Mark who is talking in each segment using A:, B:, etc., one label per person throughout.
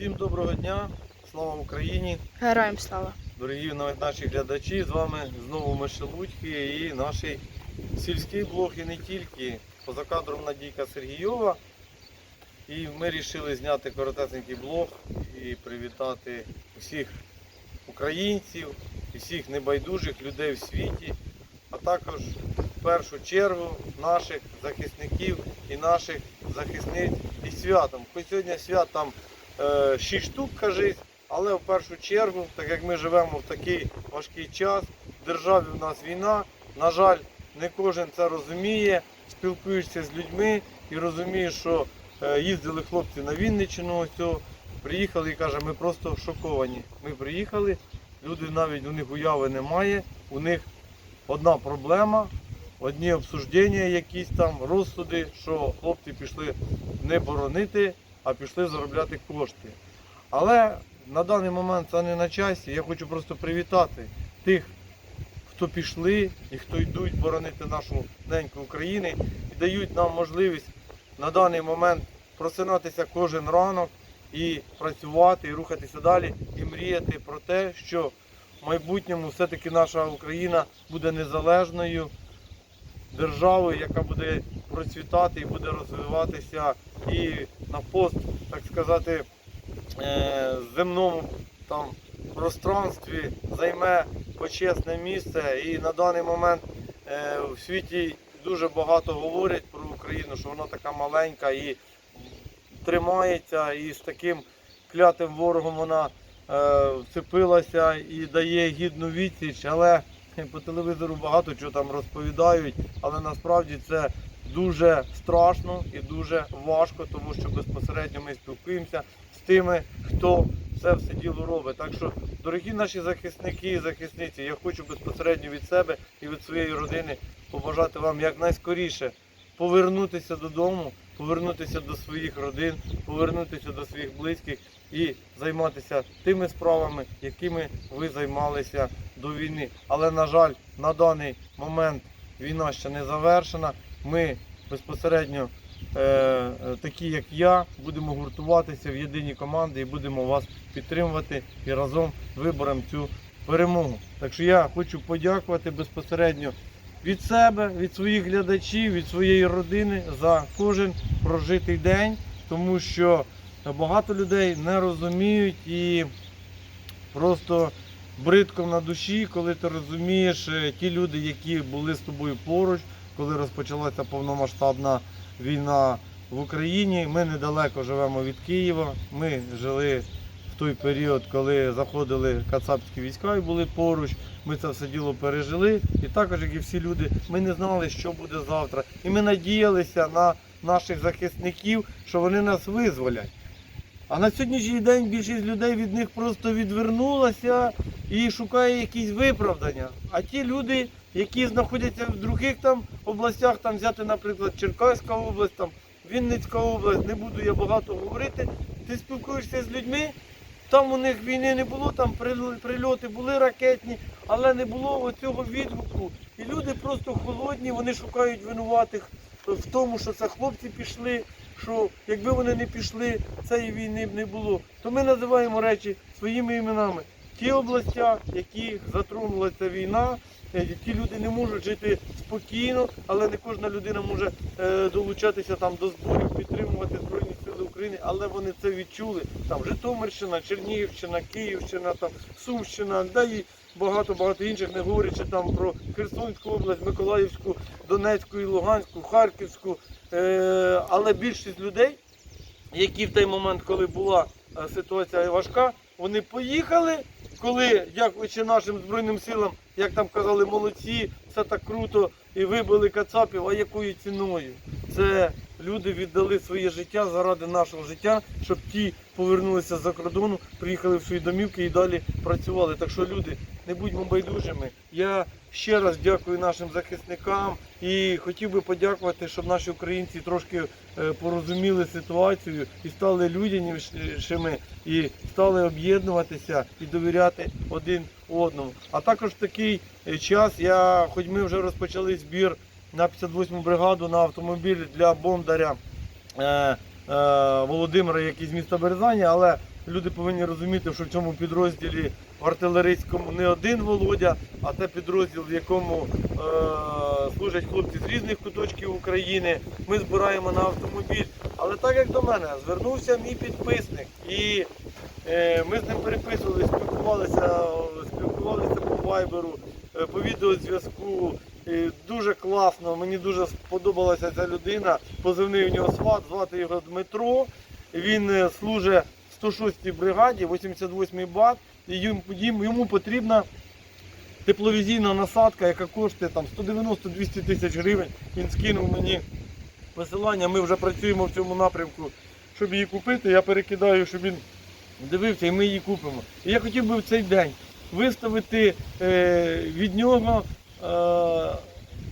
A: Всім доброго дня, слава Україні!
B: Героям слава.
A: Дорогі наші глядачі, з вами знову Мишелудьки і наш сільський блог і не тільки. Поза кадром Надійка Сергійова. І ми вирішили зняти коротесенький блог і привітати усіх українців і всіх небайдужих людей в світі, а також в першу чергу наших захисників і наших захисниць і святом. Хоч сьогодні свят там 6 штук, кажись, але в першу чергу, так як ми живемо в такий важкий час, в державі в нас війна, на жаль, не кожен це розуміє, спілкуєшся з людьми і розумієш, що е, їздили хлопці на Вінниччину, ось приїхали і каже, ми просто шоковані. Ми приїхали, люди навіть у них уяви немає, у них одна проблема, одні обсуждення, якісь там розсуди, що хлопці пішли не боронити, а пішли заробляти кошти. Але на даний момент це не на часі. Я хочу просто привітати тих, хто пішли і хто йдуть боронити нашу неньку Україну і дають нам можливість на даний момент просинатися кожен ранок і працювати, і рухатися далі, і мріяти про те, що в майбутньому все-таки наша Україна буде незалежною державою, яка буде процвітати і буде розвиватися і на пост, так сказати, е, земному там пространстві займе почесне місце. І на даний момент е, в світі дуже багато говорять про Україну, що вона така маленька і тримається, і з таким клятим ворогом вона е, вцепилася і дає гідну відсіч. Але по телевізору багато чого там розповідають, але насправді це дуже страшно і дуже важко, тому що безпосередньо ми спілкуємося з тими, хто це все діло робить. Так що, дорогі наші захисники і захисниці, я хочу безпосередньо від себе і від своєї родини побажати вам якнайскоріше повернутися додому, повернутися до своїх родин, повернутися до своїх близьких і займатися тими справами, якими ви займалися до війни. Але, на жаль, на даний момент війна ще не завершена. Ми безпосередньо е, е, такі, як я, будемо гуртуватися в єдині команди і будемо вас підтримувати і разом виборемо цю перемогу. Так що я хочу подякувати безпосередньо від себе, від своїх глядачів, від своєї родини за кожен прожитий день, тому що багато людей не розуміють і просто бридко на душі, коли ти розумієш е, ті люди, які були з тобою поруч, коли розпочалася повномасштабна війна в Україні. Ми недалеко живемо від Києва. Ми жили в той період, коли заходили кацапські війська і були поруч. Ми це все діло пережили. І також, як і всі люди, ми не знали, що буде завтра. І ми надіялися на наших захисників, що вони нас визволять. А на сьогоднішній день більшість людей від них просто відвернулася і шукає якісь виправдання. А ті люди, які знаходяться в других там областях, там взяти, наприклад, Черкаська область, там Вінницька область, не буду я багато говорити. Ти спілкуєшся з людьми, там у них війни не було, там прильоти були ракетні, але не було оцього відгуку. І люди просто холодні, вони шукають винуватих в тому, що це хлопці пішли, що якби вони не пішли, цієї війни б не було. То ми називаємо речі своїми іменами. Ті області, яких затронула ця війна, ті люди не можуть жити спокійно, але не кожна людина може е, долучатися там до зборів, підтримувати Збройні Сили України, але вони це відчули. Там Житомирщина, Чернігівщина, Київщина, там Сумщина, да і багато-багато інших, не говорячи там про Херсонську область, Миколаївську, Донецьку і Луганську, Харківську. Е, але більшість людей, які в той момент, коли була е, ситуація важка, вони поїхали, коли, дякуючи нашим Збройним силам, як там казали, молодці, все так круто, і вибили кацапів, а якою ціною? Це люди віддали своє життя заради нашого життя, щоб ті повернулися з-за кордону, приїхали в свої домівки і далі працювали. Так що люди, не будьмо байдужими. Я ще раз дякую нашим захисникам і хотів би подякувати, щоб наші українці трошки е, порозуміли ситуацію і стали людянішими, і стали об'єднуватися і довіряти один одному. А також в такий е, час я, хоч ми вже розпочали збір на 58-му бригаду на автомобіль для бондаря. е, е, Володимира, який з міста Березані, але люди повинні розуміти, що в цьому підрозділі в артилерійському не один Володя, а це підрозділ, в якому е, служать хлопці з різних куточків України. Ми збираємо на автомобіль. Але так як до мене звернувся мій підписник, і е, ми з ним переписувалися, спілкувалися, спілкувалися по вайберу, е, по відеозв'язку. Дуже класно, мені дуже сподобалася ця людина. Позивний у нього сват, звати його Дмитро. Він е, служить в 106-й бригаді, 88-й бат, і йому потрібна тепловізійна насадка, яка коштує 190-200 тисяч гривень. Він скинув мені посилання. Ми вже працюємо в цьому напрямку, щоб її купити. Я перекидаю, щоб він дивився, і ми її купимо. І я хотів би в цей день виставити е, від нього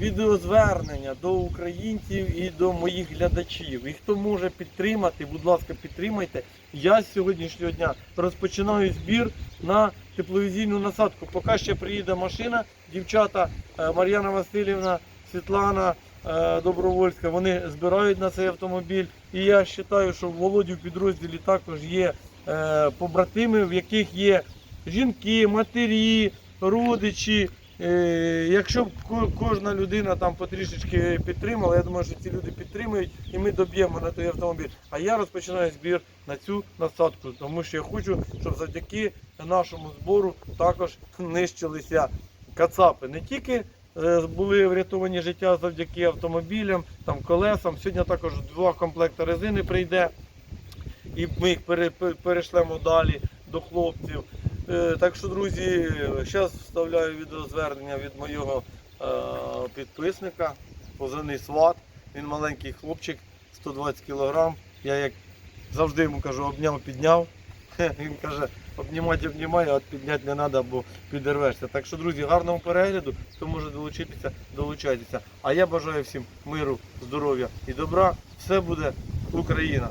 A: відеозвернення до українців і до моїх глядачів. І хто може підтримати, будь ласка, підтримайте. Я з сьогоднішнього дня розпочинаю збір на тепловізійну насадку. Поки ще приїде машина, дівчата е, Мар'яна Васильівна, Світлана е, Добровольська, вони збирають на цей автомобіль. І я вважаю, що в Володі в підрозділі також є е, побратими, в яких є жінки, матері, родичі. Е, Якщо б кожна людина там потрішечки підтримала, я думаю, що ці люди підтримують і ми доб'ємо на той автомобіль. А я розпочинаю збір на цю насадку, тому що я хочу, щоб завдяки нашому збору також нищилися кацапи. Не тільки е, були врятовані життя завдяки автомобілям, там колесам. Сьогодні також два комплекти резини прийде, і ми їх пере- перешлемо далі до хлопців. Е, Так що, друзі, зараз вставляю відеозвернення від мого е, підписника, позивний сват. Він маленький хлопчик, 120 кг. Я як завжди йому кажу, обняв, підняв. Він каже, обнімати обнімаю, а підняти не треба, бо підірвешся. Так що, друзі, гарного перегляду. Хто може долучитися, долучайтеся. А я бажаю всім миру, здоров'я і добра. Все буде Україна!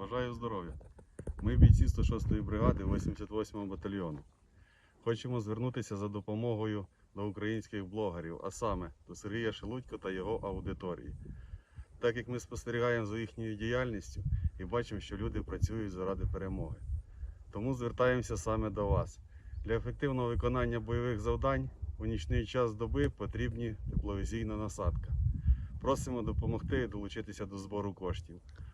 B: Бажаю здоров'я. Ми бійці 106-ї бригади 88-го батальйону. Хочемо звернутися за допомогою до українських блогерів, а саме до Сергія Шелудько та його аудиторії. Так як ми спостерігаємо за їхньою діяльністю і бачимо, що люди працюють заради перемоги. Тому звертаємося саме до вас. Для ефективного виконання бойових завдань у нічний час доби потрібні тепловізійна насадка. Просимо допомогти і долучитися до збору коштів.